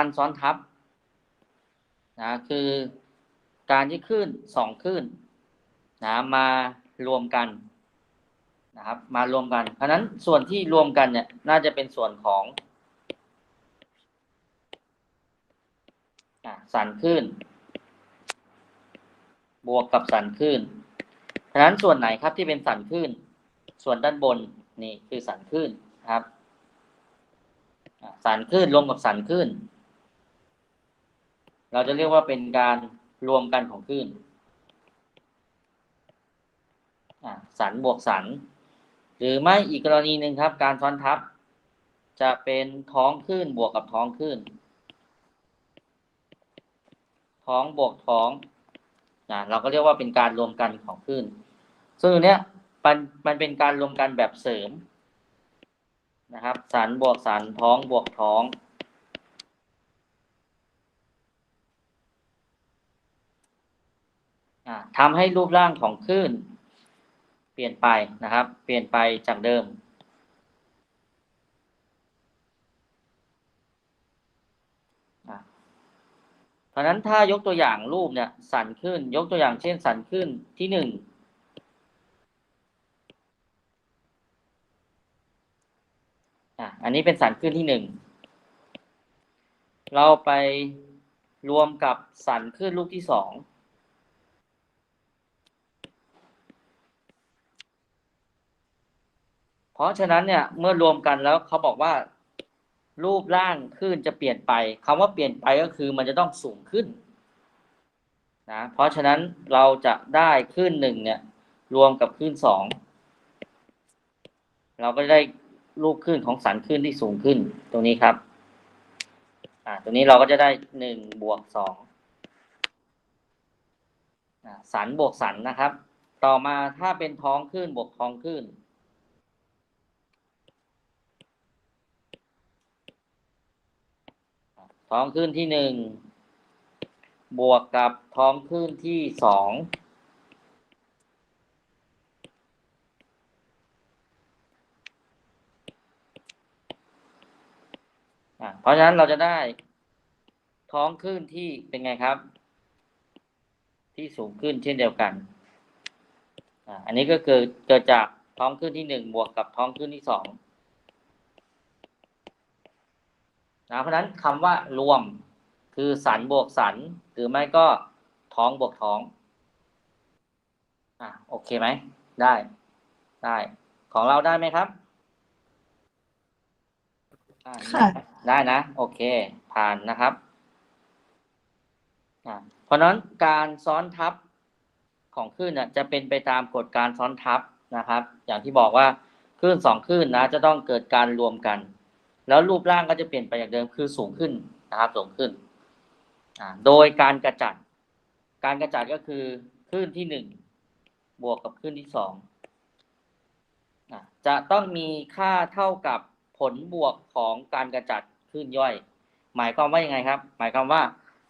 การซ้อนทับนะคือการที่คลื่นสองคลื่นนะมารวมกันนะครับมารวมกัน เพราะนั้นส่วนที่รวมกันเนี่ยน่าจะเป็นส่วนของสันคลื่นบวกกับสันคลื่นเพราะนั้นส่วนไหนครับที่เป็นสันคลื่นส่วนด้านบนนี่คือสันคลื่นครับสันคลื่นรวมกับสันคลื่น เราจะเรียกว่าเป็นการรวมกันของคลื่นสันบวกสัน หรือไม่อีกกรณีหนึ่งครับ การซ้อนทับ จะเป็นท้องคลื่นบวกกับท้องคลื่นท้องบวกท้องนะเราก็เรียกว่าเป็นการรวมกันของคลื่น ซึ่งอันเนี้ยมันมันเป็นการรวมกันแบบเสริมนะครับสันบวกสันท้องบวกท้อง อ่า ทำให้รูปร่างของคลื่น เปลี่ยนไปนะครับ เปลี่ยนไปจากเดิม เพราะนั้นถ้ายกตัวอย่างรูปเนี่ยสั่นขึ้น ยกตัวอย่างเช่นสั่นขึ้นที่หนึ่งอันนี้เป็นสันขึ้นที่หนึ่ง เราไปรวมกับสันขึ้นลูกที่สอง เพราะฉะนั้นเนี่ยเมื่อรวมกันแล้วเขาบอกว่า รูปร่างคลื่นจะเปลี่ยนไปคำว่าเปลี่ยนไปก็คือมันจะต้องสูงขึ้นนะเพราะฉะนั้นเราจะได้คลื่นหนึ่งเนี่ยรวมกับคลื่นสองเราก็ได้รูปคลื่นของสันคลื่นที่สูงขึ้นตรงนี้ครับอ่าตรงนี้เราก็จะได้หนึ่งบวกสองอ่าสันบวกสันนะครับ ต่อมาถ้าเป็นท้องคลื่นบวกท้องคลื่น ท้องคลื่นที่หนึ่งบวกกับท้องคลื่นที่สองเพราะฉะนั้นเราจะได้ท้องคลื่นที่เป็นไงครับ ที่สูงขึ้นเช่นเดียวกันอันนี้ก็เกิดเกิดจากท้องคลื่นที่หนึ่งบวกกับท้องคลื่นที่สอง นะเพราะฉะนั้นคำว่ารวมคือสันบวกสันหรือไม่ก็ท้องบวกท้องอะโอเคไหมได้ได้ ของเราได้ไหมครับอ่ค่ะได้นะ โอเค ผ่านนะครับอะเพราะฉะนั้นการซ้อนทับของคลื่นน่ะจะเป็นไปตามกฎการซ้อนทับนะครับ อย่างที่บอกว่าคลื่นสองคลื่นนะจะต้องเกิดการรวมกัน แล้วรูปร่างก็จะเปลี่ยนไปจากเดิมคือสูงขึ้นนะครับสูงขึ้นโดยการกระจัด การกระจัดก็คือคลื่นที่หนึ่งบวกกับคลื่นที่สองจะต้องมีค่าเท่ากับผลบวกของการกระจัดคลื่นย่อย หมายความว่ายังไงครับ หมายความว่า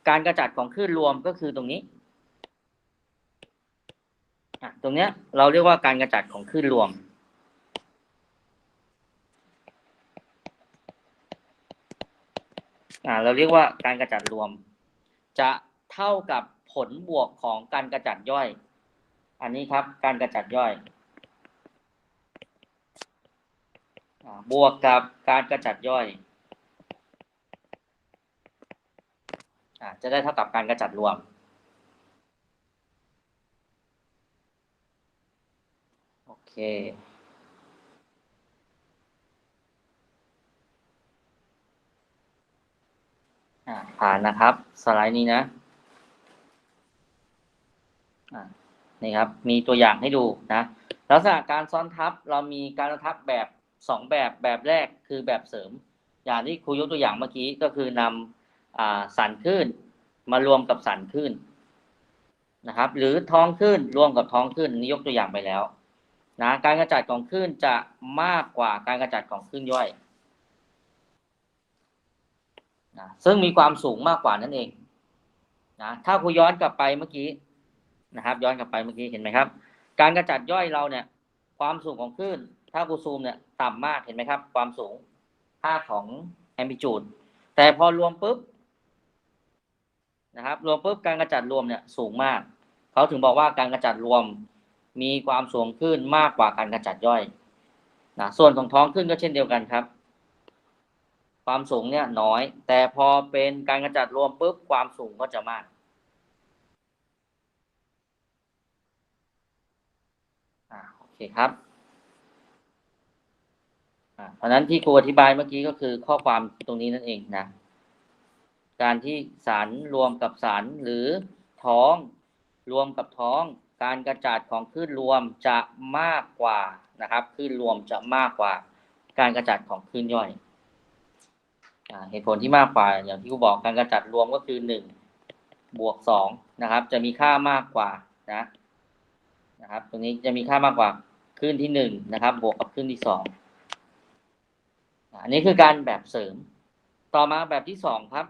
การกระจัดของคลื่นรวมก็คือตรงนี้ตรงเนี้ยเราเรียกว่าการกระจัดของคลื่นรวม อ่าเราเรียกว่าการกระจัดรวม จะเท่ากับผลบวกของการกระจัดย่อย อันนี้ครับ การกระจัดย่อยบวกกับการกระจัดย่อยอ่าจะได้เท่ากับการกระจัดรวมโอเค อ่า ผ่านนะครับ สไลด์นี้นะอ่านี่ครับ มีตัวอย่างให้ดูนะลักษณะการซ้อนทับเรามีการซ้อนทับแบบสองแบบแบบแรกคือแบบเสริม อย่างที่ครูยกตัวอย่างเมื่อกี้ก็คือนำอสันขึ้นมารวมกับสันขึ้นนะครับ หรือท้องขึ้นรวมกับท้องขึ้นนี่ยกตัวอย่างไปแล้วนะการกระจัดของคลื่นจะมากกว่าการกระจัดของคลื่นย่อย นะซึ่งมีความสูงมากกว่านั่นเองนะถ้าครูย้อนกลับไปเมื่อกี้นะครับ ย้อนกลับไปเมื่อกี้เห็นไหมครับ การกระจัดย่อยเราเนี่ย ความสูงของคลื่น ถ้าครูซูมเนี่ยต่ำมากเห็นไหมครับ ความสูงค่าของแอมพลิจูดแต่พอรวมปุ๊บนะครับ รวมปุ๊บการกระจัดรวมเนี่ยสูงมาก เขาถึงบอกว่าการกระจัดรวมมีความสูงขึ้นมากกว่าการกระจัดย่อยนะส่วนของท้องขึ้นก็เช่นเดียวกันครับ ความสูงเนี่ยน้อย แต่พอเป็นการกระจัดรวมปุ๊บความสูงก็จะมาก อ่าโอเคครับอ่าเพราะนั้นที่ครูอธิบายเมื่อกี้ก็คือข้อความตรงนี้นั่นเองนะ การที่สารรวมกับสารหรือท้องรวมกับท้อง การกระจัดของคลื่นรวมจะมากกว่านะครับคลื่นรวมจะมากกว่า การกระจัดของคลื่นย่อย เหตุผลที่มากกว่าอย่างที่ครูบอกการกระจัดรวมก็คือหนึ่งบวกสองนะครับ จะมีค่ามากกว่านะนะครับ ตรงนี้จะมีค่ามากกว่าคลื่นที่หนึ่งนะครับ บวกกับคลื่นที่สองอันนี้คือการแบบเสริม ต่อมาแบบที่สองครับ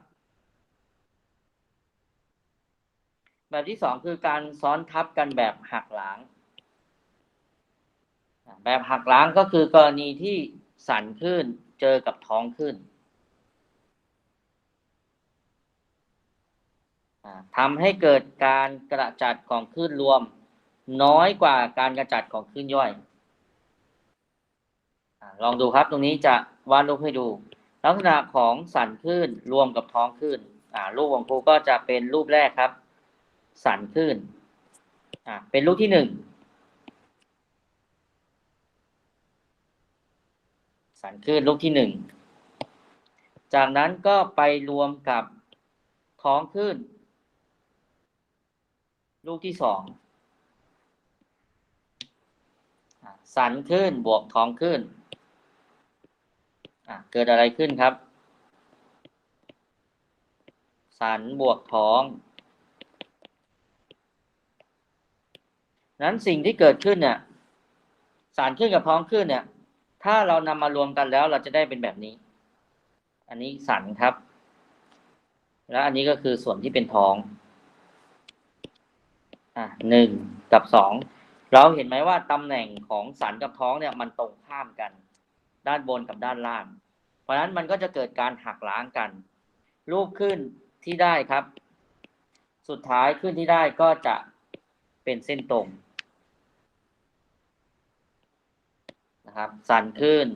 แบบที่สองคือการซ้อนทับกันแบบหักหล้างแบบหักล้างก็คือกรณีที่สันขึ้นเจอกับท้องขึ้นอ่า ทำให้เกิดการกระจัดของคลื่นรวม น้อยกว่าการกระจัดของคลื่นย่อยลองดูครับตรงนี้จะวาดรูปให้ดู ลักษณะของสันคลื่นรวมกับท้องคลื่นรูปของครูก็จะเป็นรูปแรกครับ สันคลื่นเป็นรูปที่หนึ่งสันคลื่นลูกที่หนึ่งจากนั้นก็ไปรวมกับท้องคลื่น ลูกที่สองสันคลื่นบวกท้องคลื่นเกิดอะไรขึ้นครับ สันบวกท้อง นั้นสิ่งที่เกิดขึ้นเนี่ยสารขึ้นกับท้องขึ้นเนี่ย ถ้าเรานำมารวมกันแล้วเราจะได้เป็นแบบนี้ อันนี้สันครับ แล้วอันนี้ก็คือส่วนที่เป็นท้อง อะหนึ่งกับสองเราเห็นไหมว่าตำแหน่งของสันกับท้องเนี่ยมันตรงข้ามกัน ด้านบนกับด้านล่าง เพราะฉะนั้นมันก็จะเกิดการหักล้างกัน รูปขึ้นที่ได้ครับ สุดท้ายขึ้นที่ได้ก็จะเป็นเส้นตรงนะครับสันขึ้น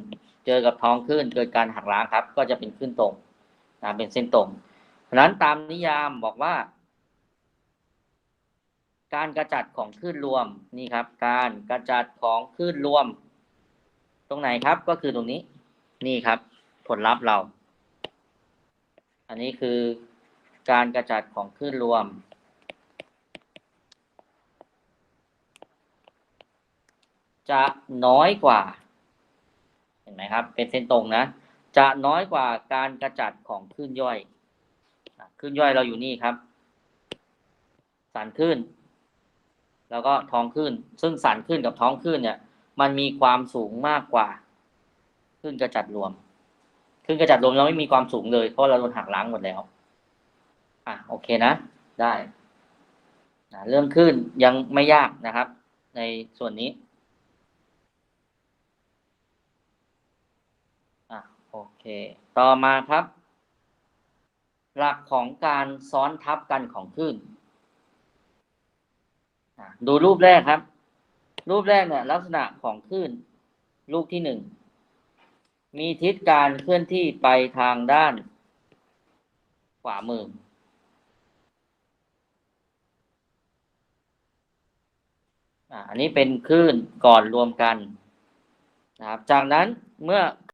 เจอกับท้องขึ้นเกิดการหักล้างครับ ก็จะเป็นขึ้นตรงนะเป็นเส้นตรง เพราะฉะนั้นตามนิยามบอกว่า การกระจัดของคลื่นรวมนี่ครับ การกระจัดของคลื่นรวม ตรงไหนครับก็คือตรงนี้ นี่ครับ ผลลัพธ์เรา อันนี้คือการกระจัดของคลื่นรวม จะน้อยกว่า เห็นไหมครับ เป็นเส้นตรงนะ จะน้อยกว่าการกระจัดของคลื่นย่อยคลื่นย่อยเราอยู่นี่ครับสันคลื่น แล้วก็ท้องคลื่นซึ่งสันคลื่นกับท้องคลื่นเนี่ย มันมีความสูงมากกว่าคลื่นกระจัดรวมคลื่นกระจัดรวมเราไม่มีความสูงเลยเพราะเราโดนหักล้างหมดแล้ว อะโอเคนะ ได้นะเรื่องคลื่นยังไม่ยากนะครับ ในส่วนนี้อะโอเค ต่อมาครับ หลักของการซ้อนทับกันของคลื่น ดูรูปแรกครับ รูปแรกเนี่ย ลักษณะของคลื่นรูปที่หนึ่ง มีทิศการเคลื่อนที่ไปทางด้านขวามือออันนี้เป็นคลื่นก่อนรวมกันนะครับ จากนั้นเมื่อ